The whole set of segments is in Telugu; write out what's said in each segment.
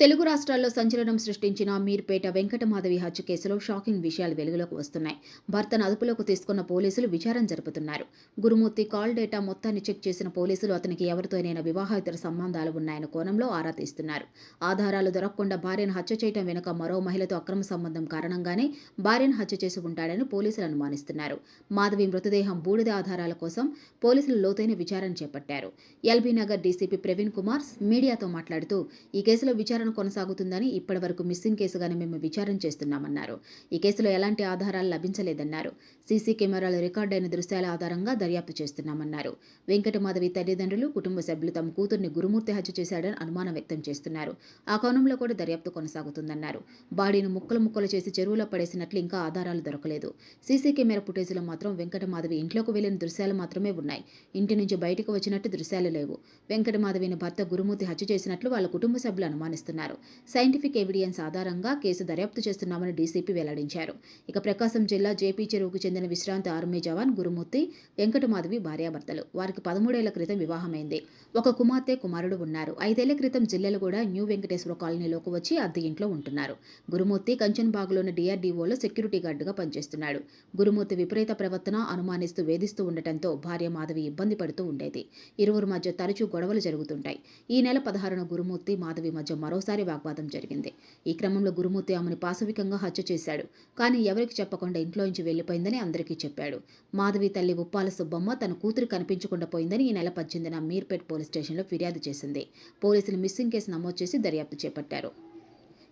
తెలుగు రాష్ట్రాల్లో సంచలనం సృష్టించిన మీర్పేట వెంకటమాధవి హత్య కేసులో షాకింగ్ విషయాలు వెలుగులోకి వస్తున్నాయి. భర్తను అదుపులోకి తీసుకున్న పోలీసులు విచారణ జరుపుతున్నారు. గురుమూర్తి కాల్ డేటా మొత్తాన్ని చెక్ చేసిన పోలీసులు అతనికి ఎవరితోనైనా వివాహేతర సంబంధాలు ఉన్నాయన్న కోణంలో ఆరా తీస్తున్నారు. ఆధారాలు దొరకకుండా భార్యను హత్య చేయడం వెనుక మరో మహిళతో అక్రమ సంబంధం కారణంగానే భార్యను హత్య చేసి ఉంటాడని పోలీసులు అనుమానిస్తున్నారు. మాధవి మృతదేహం బూడిద ఆధారాల కోసం పోలీసులు లోతైన విచారణ చేపట్టారు. L B Nagar DCP Praveen Kumar మీడియాతో మాట్లాడుతూ ఈ కేసులో విచారణ కొనసాగుతుందని ఇప్పటి వరకు మిస్సింగ్ కేసుగానే మేము విచారణ చేస్తున్నామన్నారు. ఈ కేసులో ఎలాంటి ఆధారాలు లభించలేదన్నారు. సీసీ కెమెరాలు రికార్డైన దృశ్యాల ఆధారంగా దర్యాప్తు చేస్తున్నామన్నారు. వెంకటమాధవి తల్లిదండ్రులు కుటుంబ సభ్యులు తమ కూతుర్ని గురుమూర్తి హత్య చేశాడని అనుమానం వ్యక్తం చేస్తున్నారు. ఆ కోణంలో కూడా దర్యాప్తు కొనసాగుతుందన్నారు. బాడీని ముక్కలు ముక్కలు చేసి చెరువులో పడేసినట్లు ఇంకా ఆధారాలు దొరకలేదు. సీసీ కెమెరా ఫుటేజ్లో మాత్రం వెంకటమాధవి ఇంట్లోకి వెళ్ళిన దృశ్యాలు మాత్రమే ఉన్నాయి. ఇంటి నుంచి బయటకు వచ్చినట్టు దృశ్యాలు లేవు. వెంకటమాధవిని భర్త గురుమూర్తి హత్య చేసినట్లు వాళ్ళ కుటుంబ సభ్యులు అనుమానిస్తున్నారు. సైంటిఫిక్ ఎవిడియన్స్ ఆధారంగా కేసు దర్యాప్తు చేస్తున్నామని డీసీపీ వెల్లడించారు. ఇక ప్రకాశం జిల్లా జేపీ చెరువుకు చెందిన విశ్రాంత ఆర్మీ జవాన్ గురుమూర్తి వెంకటమాధవి భార్యాభర్తలు. వారికి పదమూడేళ్ళ క్రితం వివాహమైంది. ఒక కుమార్తె కుమారుడు ఉన్నారు. ఐదేళ్ళ క్రితం జిల్లాలో కూడా న్యూ వెంకటేశ్వర కాలనీలోకి వచ్చి అద్దె ఇంట్లో ఉంటున్నారు. గురుమూర్తి కంచన్బాగ్లోని డిఆర్డీఓలో సెక్యూరిటీ గార్డుగా పనిచేస్తున్నాడు. గురుమూర్తి విపరీత ప్రవర్తన అనుమానిస్తూ వేధిస్తూ ఉండటంతో భార్య మాధవి ఇబ్బంది పడుతూ ఉండేది. ఇరువురు మధ్య తరచూ గొడవలు జరుగుతుంటాయి. ఈ నెల పదహారున గురుమూర్తి మాధవి మధ్య మరోసారి వాగ్వాదం జరిగింది. ఈ క్రమంలో గురుమూర్తి ఆమెను పాశవికంగా హత్య చేశాడు. కానీ ఎవరికి చెప్పకుండా ఇంట్లోంచి వెళ్ళిపోయిందని అందరికీ చెప్పాడు. మాధవి తల్లి ఉప్పాల సుబ్బమ్మ తన కూతురు కనిపించకుండా పోయిందని ఈ నెల పద్దెనిమిదిన మీర్పేట్ పోలీస్ స్టేషన్లో ఫిర్యాదు చేసింది. పోలీసులు మిస్సింగ్ కేసు నమోదు చేసి దర్యాప్తు చేపట్టారు.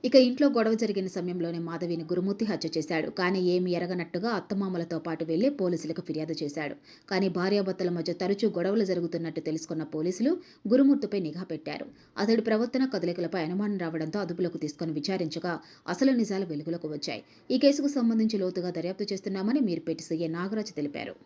ఇక ఇంట్లో గొడవ జరిగిన సమయంలోనే మాధవిని గురుమూర్తి హత్య చేశాడు. కానీ ఏమి ఎరగనట్టుగా అత్తమామలతో పాటు వెళ్ళి పోలీసులకు ఫిర్యాదు చేశాడు. కానీ భార్యాభర్తల మధ్య తరచూ గొడవలు జరుగుతున్నట్టు తెలుసుకున్న పోలీసులు గురుమూర్తిపై నిఘా పెట్టారు. అతడి ప్రవర్తన కదలికలపై అనుమానం రావడంతో అదుపులోకి తీసుకుని విచారించగా అసలు నిజాలు వెలుగులోకి వచ్చాయి. ఈ కేసుకు సంబంధించి లోతుగా దర్యాప్తు చేస్తున్నామని మీర్పేట సీఏ నాగరాజ్ తెలిపారు.